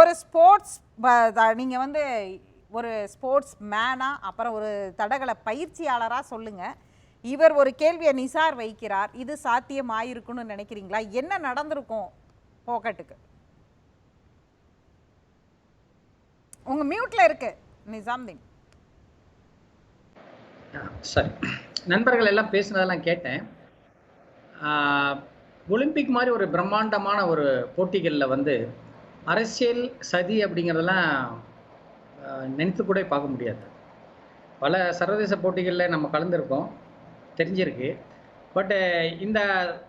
ஒரு ஸ்போர்ட்ஸ் நீங்கள் வந்து ஒரு ஸ்போர்ட்ஸ் மேனா அப்புறம் ஒரு தடகள பயிற்சியாளராக சொல்லுங்க. இவர் ஒரு கேள்வியை நிசார் வைக்கிறார். இது சாத்தியமாயிருக்குன்னு நினைக்கிறீங்களா? என்ன நடந்திருக்கும் போக்கட்டுக்கு? உங்க மியூட்ல இருக்கு நிசாம்தீன். சரி நண்பர்கள் எல்லாம் பேசுனதெல்லாம் கேட்டேன். ஒலிம்பிக் மாதிரி ஒரு பிரம்மாண்டமான ஒரு போட்டிகளில் வந்து அரசியல் சதி அப்படிங்கிறதெல்லாம் நினைத்து கூட பார்க்க முடியாது. பல சர்வதேச போட்டிகளில் நம்ம கலந்துருக்கோம். தெரிஞ்சிருக்கு. பட்டு இந்த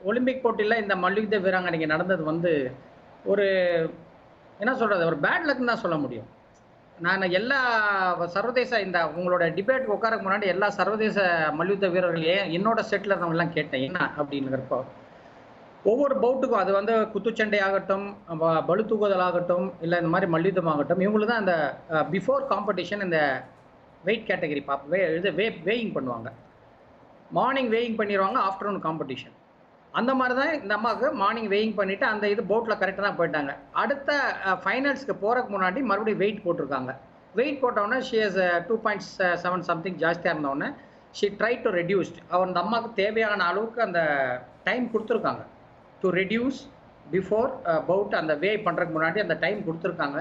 ஒலிம்பிக் போட்டியில் இந்த மல்யுத்த வீராங்கனைக்கு நடந்தது வந்து ஒரு என்ன சொல்கிறது ஒரு பேட் லக்னு தான் சொல்ல முடியும். நான் எல்லா சர்வதேச இந்த உங்களோட டிபேட் உட்காரக்கு முன்னாடி எல்லா சர்வதேச மல்யுத்த வீரர்களையும் என்னோட செட்டில் இருந்தவங்கலாம் கேட்டேன். என்ன அப்படிங்கிறப்போ ஒவ்வொரு பவுட்டுக்கும் அது வந்து குத்துச்சண்டை ஆகட்டும் பலு பளு ஆகட்டும் இல்லை இந்த மாதிரி மல்யுத்தம் ஆகட்டும் இவங்களுக்கு தான் அந்த பிஃபோர் காம்படிஷன் இந்த வெயிட் கேட்டகரி பாப் வே இது வே வேயிங் பண்ணுவாங்க. மார்னிங் வேயிங் பண்ணிடுவாங்க ஆஃப்டர்நூன் காம்படிஷன் அந்த மாதிரி தான் இந்த அம்மாவுக்கு மார்னிங் வெயிங் பண்ணிவிட்டு அந்த இது போட்டில் கரெக்டாக தான் போயிட்டாங்க. அடுத்த ஃபைனல்ஸ்க்கு போகிறதுக்கு முன்னாடி மறுபடியும் வெயிட் போட்டிருக்காங்க. வெயிட் போட்டோன்னே she has two point seven something ஜாஸ்தியாக இருந்தவுடனே ஷி ட்ரை டு ரெடியூஸ்ட் அவர் அந்த அம்மாவுக்கு தேவையான அளவுக்கு அந்த டைம் கொடுத்துருக்காங்க. டு ரெடியூஸ் பிஃபோர் பவுட் அந்த வே பண்ணுறதுக்கு முன்னாடி அந்த டைம் கொடுத்துருக்காங்க.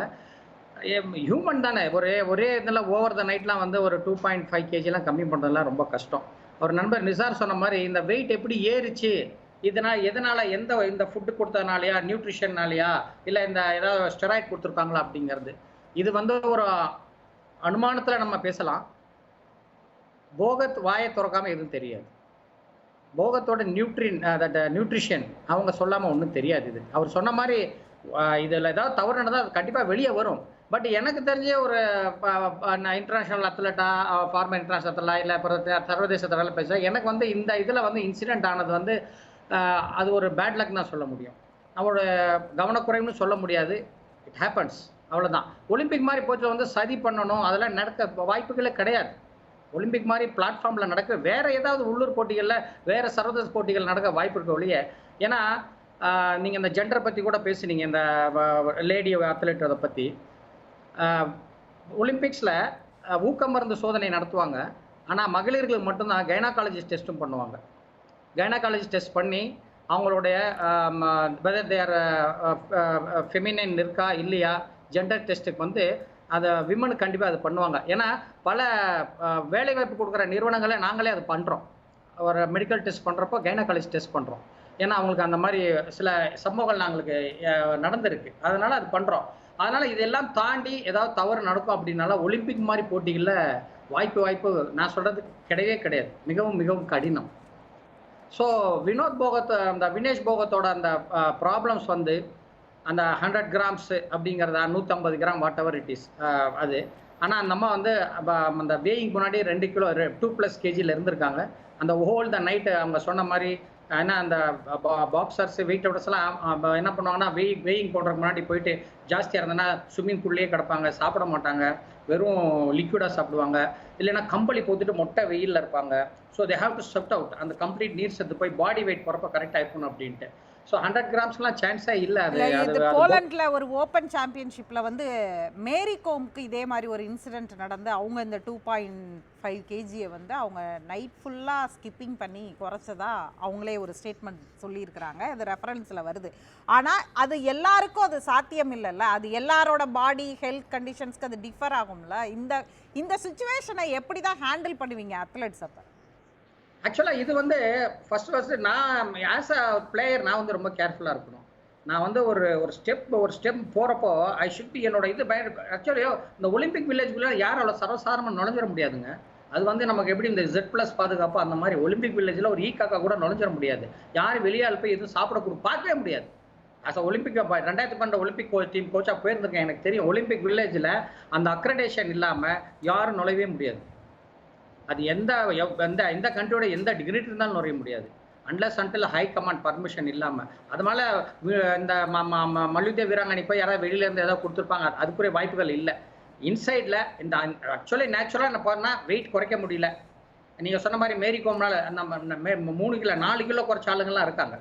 ஹியூமன் தானே. ஒரே ஒரே இதெல்லாம் ஓவர் த நைட்லாம் வந்து ஒரு டூ பாயிண்ட் ஃபைவ் கேஜிலாம் கம்மி பண்ணுறதுலாம் ரொம்ப கஷ்டம். ஒரு நண்பர் நிசார் சொன்ன மாதிரி இந்த வெயிட் எப்படி ஏறிச்சு? இதனால் எதனால் எந்த இந்த ஃபுட்டு கொடுத்ததுனாலையா நியூட்ரிஷன்னாலையா இல்லை இந்த ஏதாவது ஸ்டெராய்ட் கொடுத்துருக்காங்களா அப்படிங்கிறது. இது வந்து ஒரு அனுமானத்தில் நம்ம பேசலாம். போகத் வாயை திறக்காமல் எதுவும் தெரியாது. போகத்தோட நியூட்ரின் தட் நியூட்ரிஷன் அவங்க சொல்லாமல் ஒன்றும் தெரியாது இது. அவர் சொன்ன மாதிரி இதில் ஏதாவது தவறு நடந்தால் அது கண்டிப்பாக வெளியே வரும். பட் எனக்கு தெரிஞ்ச ஒரு இன்டர்நேஷ்னல் அத்லட்டா ஃபார்மர் இன்டர்நேஷ்னல் அத்லா இல்லை சர்வதேச தரவில் பேச எனக்கு வந்து இந்த இதில் வந்து இன்சிடென்ட் ஆனது வந்து அது ஒரு பேட் லக் தான் சொல்ல முடியும். அவரோட கவனக்குறைவுன்னு சொல்ல முடியாது. இட் ஹேப்பன்ஸ் அவ்வளோதான் ஒலிம்பிக் மாதிரி போச்சு வந்து சதி பண்ணணும். அதெல்லாம் நடக்க வாய்ப்புகளே கிடையாது. ஒலிம்பிக் மாதிரி பிளாட்ஃபார்மில் நடக்க வேற ஏதாவது உள்ளூர் போட்டிகளில் வேறு சர்வதேச போட்டிகள் நடக்க வாய்ப்பு இருக்க ஒழிய ஏன்னா நீங்கள் இந்த ஜெண்டரை பற்றி கூட பேசுனீங்க இந்த லேடி அத்லெட் அதை பற்றி ஒலிம்பிக்ஸில் ஊக்க மருந்து சோதனை நடத்துவாங்க. ஆனால் மகளிர்களுக்கு மட்டும்தான் கைனாகாலஜிஸ்ட் டெஸ்ட்டும் பண்ணுவாங்க. கைனகாலஜிஸ்ட் டெஸ்ட் பண்ணி அவங்களுடைய வெதர் தேர் ஃபெமினைன் இருக்கா இல்லையா ஜெண்டர் டெஸ்ட்டுக்கு வந்து அதை விமனு கண்டிப்பாக அதை பண்ணுவாங்க. ஏன்னா பல வேலைவாய்ப்பு கொடுக்குற நிறுவனங்களை நாங்களே அதை பண்ணுறோம் ஒரு மெடிக்கல் டெஸ்ட் பண்ணுறப்போ கைனகாலஜி டெஸ்ட் பண்ணுறோம் ஏன்னா அவங்களுக்கு அந்த மாதிரி சில சம்பவங்கள் நாங்களுக்கு நடந்திருக்கு. அதனால் அது பண்ணுறோம் அதனால் இதெல்லாம் தாண்டி ஏதாவது தவறு நடக்கும் அப்படின்னால ஒலிம்பிக் மாதிரி போட்டிகளில் வாய்ப்பு வாய்ப்பு நான் சொல்கிறது கிடையவே கிடையாது. மிகவும் மிகவும் கடினம். ஸோ வினோத் போகத் அந்த வினேஷ் போகத்தோட அந்த ப்ராப்ளம்ஸ் வந்து அந்த ஹண்ட்ரட் கிராம்ஸ் அப்படிங்கிறதா நூற்றம்பது gram whatever it is அது. ஆனால் அந்த அம்மா வந்து அந்த வேயிங் முன்னாடி ரெண்டு கிலோ டூ ப்ளஸ் கேஜியில் இருந்திருக்காங்க. அந்த ஹோல் த நைட்டு அவங்க சொன்ன மாதிரி ஏன்னா அந்த பாக்ஸர்ஸ் வெயிட் எல்லாம் என்ன பண்ணுவாங்கன்னா வெய் வெயிங் போடுறதுக்கு முன்னாடி போயிட்டு ஜாஸ்தியாக இருந்ததுன்னா ஸ்விம்மிங் பூல்லேயே கிடப்பாங்க சாப்பிட மாட்டாங்க. வெறும் லிக்விடாக சாப்பிடுவாங்க. இல்லைன்னா கம்பளி போட்டுட்டு மொட்டை வெயிலில் இருப்பாங்க. So they have to sweat out அந்த கம்ப்ளீட் நீர் சத்து போய் பாடி வெயிட் போகிறப்ப கரெக்டாக இருக்கணும் அப்படின்ட்டு. ஸோ ஹண்ட்ரட் கிராம்ஸ்லாம் சான்ஸே இல்லை அது. இது போலண்ட்ல ஒரு ஓப்பன் சாம்பியன்ஷிப்ல வந்து மேரி கோம்க்கு இதே மாதிரி ஒரு இன்சிடென்ட் நடந்து அவங்க இந்த டூ பாயிண்ட் ஃபைவ் கேஜியை வந்து அவங்க நைட் ஃபுல்லாக ஸ்கிப்பிங் பண்ணி குறைச்சதா அவங்களே ஒரு ஸ்டேட்மெண்ட் சொல்லியிருக்கிறாங்க. அது ரெஃபரன்ஸில் வருது. ஆனால் அது எல்லாருக்கும் அது சாத்தியம் இல்லைல்ல. அது எல்லாரோட பாடி ஹெல்த் கண்டிஷன்ஸ்க்கு அது டிஃபர் ஆகும்ல. இந்த இந்த சுச்சுவேஷனை எப்படி தான் ஹேண்டில் பண்ணுவீங்க அத்லெட்ஸ் அப்போ? ஆக்சுவலாக இது வந்து ஃபர்ஸ்ட் ஃபர்ஸ்ட் நான் ஆஸ் அ பிளேயர் நான் வந்து ரொம்ப கேர்ஃபுல்லாக இருக்கணும். நான் வந்து ஒரு ஒரு ஸ்டெப் ஒரு ஸ்டெப் போகிறப்போ ஐ ஷுட் பி என்னோட இது பய ஆக்சுவலி இந்த ஒலிம்பிக் வில்லேஜ்குள்ளே யாரும் அவ்வளோ சர்வசாரமாக நுழைஞ்சிட முடியாதுங்க. அது வந்து நமக்கு எப்படி இந்த ஜெட் ப்ளஸ் பாதுகாப்பு அந்த மாதிரி ஒலிம்பிக் வில்லேஜில் ஒரு ஈ காக்கா கூட நுழைஞ்சிட முடியாது. யாரும் வெளியால் போய் எதுவும் சாப்பிட கூட பார்க்கவே முடியாது. அஸ் ஒலிம்பிக் ரெண்டாயிரத்தி பன்னெண்டு ஒலிம்பிக் கோச் டீம் கோச்சாக போயிருந்திருக்கேன். எனக்கு தெரியும் ஒலிம்பிக் வில்லேஜில் அந்த அக்ரடேஷன் இல்லாமல் யாரும் நுழையவே முடியாது. அது எந்த எவ்- எந்த எந்த கண்ட்ரியோட எந்த டிகிரிட்டி இருந்தாலும் நுழைய முடியாது. Unless until high command permission இல்லாமல் அதனால இந்த ம- மல்யுத்த வீராங்கனை போய் யாராவது வெளியில இருந்து ஏதாவது கொடுத்துருப்பாங்க. அதுக்குரிய வாய்ப்புகள் இல்லை. இன்சைடில் இந்த ஆக்சுவலி நேச்சுரலாக என்ன பண்ணால் வெயிட் குறைக்க முடியல. நீங்கள் சொன்ன மாதிரி மேரி கோம்னால நம்ம மே- மூணு கிலோ நாலு கிலோ குறைச்ச ஆளுங்கள்லாம் இருக்காங்க.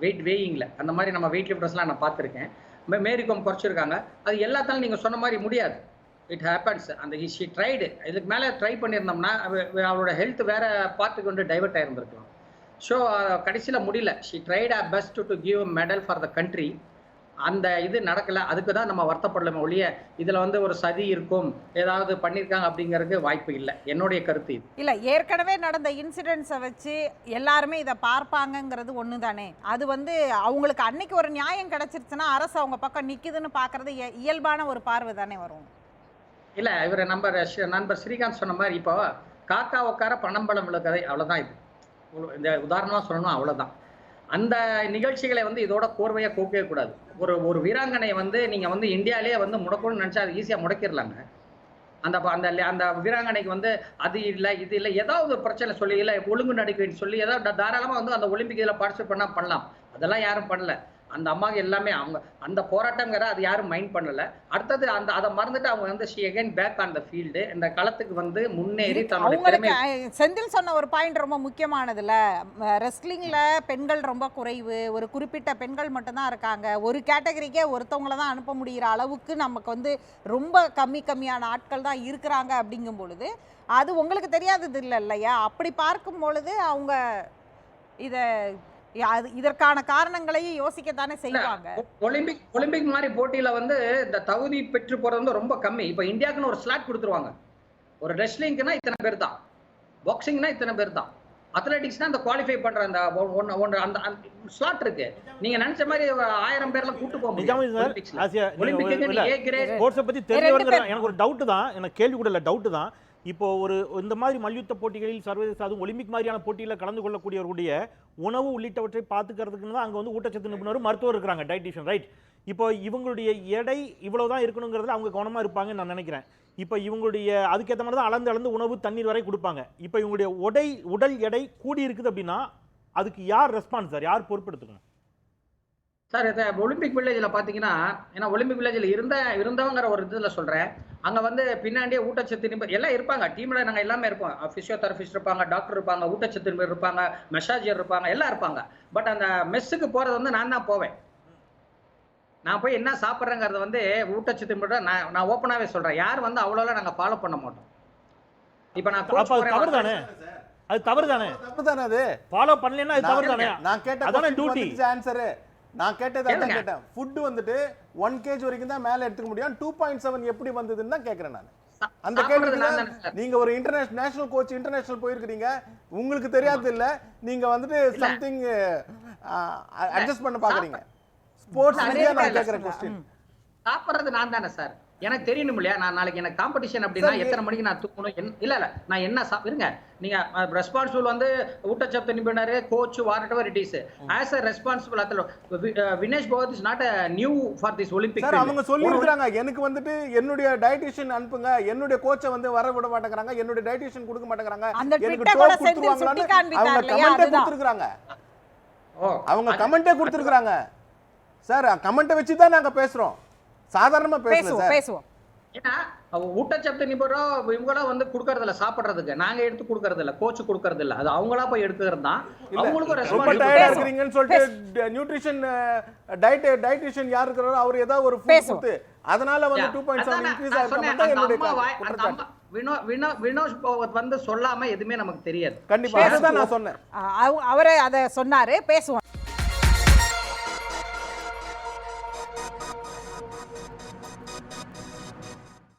வெயிட் வேயிங்கில் அந்த மாதிரி நம்ம வெயிட் லிஃப்டர்ஸ்லாம் நான் பார்த்துருக்கேன். மே- மேரிகோம் குறைச்சிருக்காங்க. அது எல்லாத்தாலும் நீங்கள் சொன்ன மாதிரி முடியாது. இட் ஹேப்பன்ஸ் அந்த ஷி ட்ரைடு இதுக்கு மேலே ட்ரை பண்ணியிருந்தோம்னா அவளோட ஹெல்த் வேறு பார்ட்டுக்கு வந்து டைவர்ட் ஆயிருந்திருக்கலாம். ஸோ கடைசியில் முடியல. She tried a best to give medal for the country அந்த இது நடக்கல. அதுக்கு தான் நம்ம வருத்தப்படலாமே ஒழிய இதில் வந்து ஒரு சதி இருக்கும் ஏதாவது பண்ணியிருக்காங்க அப்படிங்கிறதுக்கு வாய்ப்பு இல்லை. என்னுடைய கருத்து இது. இல்ல ஏற்கனவே நடந்த இன்சிடென்ட்ஸை வச்சு எல்லாருமே இதை பார்ப்பாங்கங்கிறது ஒன்று தானே அது வந்து அவங்களுக்கு அன்னைக்கு ஒரு நியாயம் கிடைச்சிருச்சுன்னா அரசு அவங்க பக்கம் நிக்குதுன்னு பார்க்கறது இய- இயல்பான ஒரு பார்வை தானே வரும். இல்லை இவர் நம்பர் நண்பர் ஸ்ரீகாந்த் சொன்ன மாதிரி இப்போ காக்கா உட்கார பணம்பழம் உள்ள கதை அவ்வளோதான் இது இந்த உதாரணமாக சொல்லணும் அவ்வளோதான் அந்த நிகழ்ச்சிகளை வந்து இதோட கோர்வையாக கோக்கவே கூடாது. ஒரு ஒரு வீராங்கனை வந்து நீங்கள் வந்து இந்தியாவிலேயே வந்து முடக்கணும்னு நினச்சா அது ஈஸியாக முடக்கிடலாங்க. அந்த ப- அந்த அந்த வீராங்கனைக்கு வந்து அது இல்லை இது இல்லை ஏதாவது ஒரு பிரச்சனை சொல்லி இல்லை ஒழுங்கு நடிக்கைன்னு சொல்லி ஏதாவது தாராளமாக வந்து அந்த ஒலிம்பிக் இதில் பார்ட்டிசிபேட் பண்ணால் பண்ணலாம். அதெல்லாம் யாரும் பண்ணல. அந்த அம்மாவுக்கு எல்லாமே அவங்க அந்த போராட்டங்கிற அது யாரும் மைண்ட் பண்ணல. அடுத்தது அந்த அதை மறந்துட்டு அவங்க வந்து she again back on the field இந்த களத்துக்கு வந்து முன்னேறி தன்னுடைய அவங்களுக்கு செந்தில் சொன்ன ஒரு பாயிண்ட் ரொம்ப முக்கியமானதுல. ரெஸ்லிங்ல பெண்கள் ரொம்ப குறைவு. ஒரு குறிப்பிட்ட பெண்கள் மட்டும்தான் இருக்காங்க. ஒரு கேட்டகரிக்கே ஒருத்தவங்கள தான் அனுப்ப முடிகிற அளவுக்கு நமக்கு வந்து ரொம்ப கம்மி கம்மியான ஆட்கள் தான் இருக்கிறாங்க அப்படிங்கும் பொழுது அது உங்களுக்கு தெரியாதது இல்லை இல்லையா? அப்படி பார்க்கும் பொழுது அவங்க இதை அது இதற்கான காரணங்களையும் யோசிக்கத்தானே செய்வாங்க. ஒலிம்பிக் ஒலிம்பிக் மாதிரி போட்டியில வந்து இந்த தகுதி பெற்று போறது வந்து ரொம்ப கம்மி. இப்போ இந்தியாவுக்குன்னு ஒரு ஸ்லாட் கொடுத்துருவாங்க. ஒரு ரெஸ்லிங்க்குனா இத்தனை பேர் தான் பாக்ஸிங்னா இத்தனை பேர் தான் அத்லெட்டிக்ஸ்னா அந்த குவாலிஃபை பண்ற அந்த ஒ- ஒண்ணு ஒன்று அந்த ஸ்லாட் இருக்கு. நீங்க நினைச்ச மாதிரி ஒரு ஆயிரம் பேர்லாம் கூட்டு போக முடியும் இல்ல, ஏ கிரேட் ஸ்போர்ட்ஸை பத்தி தெரிஞ்சவங்க. எனக்கு ஒரு டவுட் தான். எனக்கு கேள்வி கூட இல்லை டவுட் தான். இப்போ ஒரு இந்த மாதிரி மல்யுத்த போட்டிகளில் சர்வதேச அதுவும் ஒலிம்பிக் மாதிரியான போட்டியில் கலந்து கொள்ளக்கூடியவர்களுடைய உணவு உள்ளிட்டவற்றை பார்த்துக்கிறதுக்குன்னு தான் அங்கே வந்து ஊட்டச்சத்து நிபுணர் மருத்துவர் இருக்கிறாங்க டயட்டிஷியன் ரைட் இப்போ இவங்களுடைய எடை இவ்வளோ தான் இருக்கணுங்கிறதுல அவங்க கவனமாக இருப்பாங்கன்னு நான் நினைக்கிறேன். இப்போ இவங்களுடைய அதுக்கேற்ற மாதிரி தான் அளந்து அளந்து உணவு தண்ணீர் வரை கொடுப்பாங்க. இப்போ இவங்களுடைய உடை உடல் எடை கூடி இருக்குது அப்படின்னா அதுக்கு யார் ரெஸ்பான்ஸ் சார் யார் பொறுப்பெடுத்துக்கணும்? சார் இதை ஒலிம்பிக் வில்லேஜில் பார்த்தீங்கன்னா ஏன்னா ஒலிம்பிக் வில்லேஜில் இருந்த இருந்தவங்கிற ஒரு இதில் சொல்கிறேன் அங்கே வந்து பின்னாடியே ஊட்டச்சத்து நிபுணர் எல்லாம் இருப்பாங்க. டீமில் நாங்கள் எல்லாமே இருப்போம். ஃபிசியோதெரபிஸ்ட் இருப்பாங்க டாக்டர் இருப்பாங்க ஊட்டச்சத்து நிபுணர் இருப்பாங்க மெசாஜர் இருப்பாங்க எல்லாம் இருப்பாங்க. பட் அந்த மெஸ்ஸுக்கு போகிறது வந்து நான் தான் போவேன். நான் போய் என்ன சாப்பிட்றேங்கிறத வந்து ஊட்டச்சத்து நிபுணர் நான் நான் ஓப்பனாகவே சொல்கிறேன் யார் வந்து அவ்வளோலாம் நாங்கள் ஃபாலோ பண்ண மாட்டோம். இப்போ நான் தவறு தானே அது தவறு தானே தப்பு தானே அது ஃபாலோ பண்ணலைன்னா அது தவறு தானே நான் கேட்ட அதானே question duty. வந்துச்சு ஆன்சர் நான் கேட்டது அதான். கேட்டேன் ஃபுட் வந்துட்டு ஒன் கேஜ் வரைக்கும் தான் மேல எடுத்துக்க முடியும் டூ பாயிண்ட் செவன் எப்படி வந்ததுன்னு தான் கேட்கறேன் நான் அந்த கேள்விக்கு. நீங்க ஒரு இன்டர்நேஷனல் நேஷனல் கோச் இன்டர்நேஷனல் போயிருக்கிறீங்க உங்களுக்கு தெரியாது இல்ல நீங்க வந்துட்டு. சம்திங் அட்ஜஸ்ட் பண்ண பாக்குறீங்க ஸ்போர்ட்ஸ் நான் சொல்ல. கொஸ்டின். சாப்பிட்றது நான் தானே சார் எனக்கு தெரியணும் இல்லையா? நான் நாளைக்கு எனக்கு காம்படிஷன் அப்படின்னா எத்தனை மணிக்கு நான் தூக்கணும் என்- இல்ல இல்ல. நான் என்ன சாப் இருங்க. நீங்க ரெஸ்பான்சிபிள் வந்து ஊட்டச்சத்து நிபுணர் coach whatever it is as a responsible athlete Vinesh Phogat is not new for this Olympic sir அவங்க சொல்லி இருக்கிறாங்க எனக்கு வந்துட்டு என்னுடைய டயட்டிஷியன் அனுப்புங்க. என்னுடைய கோச்சை வந்து வர விட மாட்டேங்கிறாங்க. என்னுடைய டயட்டிஷியன் கொடுக்க மாட்டேங்கிறாங்க. அந்த எனக்கு டோப் கொடுத்துருவாங்களான்னு அவங்க இல்லையா? கமெண்டே அதுதான். கொடுத்துருக்காங்க ஓ அவங்க கமெண்டே கொடுத்துருக்காங்க சார் கமெண்ட்டை வச்சு தான் நாங்க பேசுறோம். சாதாரணமா பேசுவோம் பேசுவோம். ஏன்னா ஊட்டச்சத்து நிபுணரோ இவங்களாம் வந்து கொடுக்கறது இல்ல சாப்பிடுறதுக்கு. நாங்க எடுத்து கொடுக்கறது இல்ல கோச் கொடுக்கறது இல்ல அது அவங்களா போய் எடுத்துக்கிறது தான். அவங்களுக்கும் ரொம்ப டயர்டா சொல்லிட்டு நியூட்ரிஷன் டயட் டயட்டிஷியன் யார் இருக்கிறாரோ அவர் ஏதாவது ஒரு ஃபுட். கொடுத்து அதனால வந்து Yeah. டூ பாயிண்ட் அதான் செவன் நான் இன்க்ரீஸ் நான் ஆயிருக்க என்னுடைய வந்து சொல்லாம எதுவுமே நமக்கு தெரியாது. கண்டிப்பா அதுதான் நான் சொன்னேன். அவரை அதை சொன்னாரு பேசுவோம்.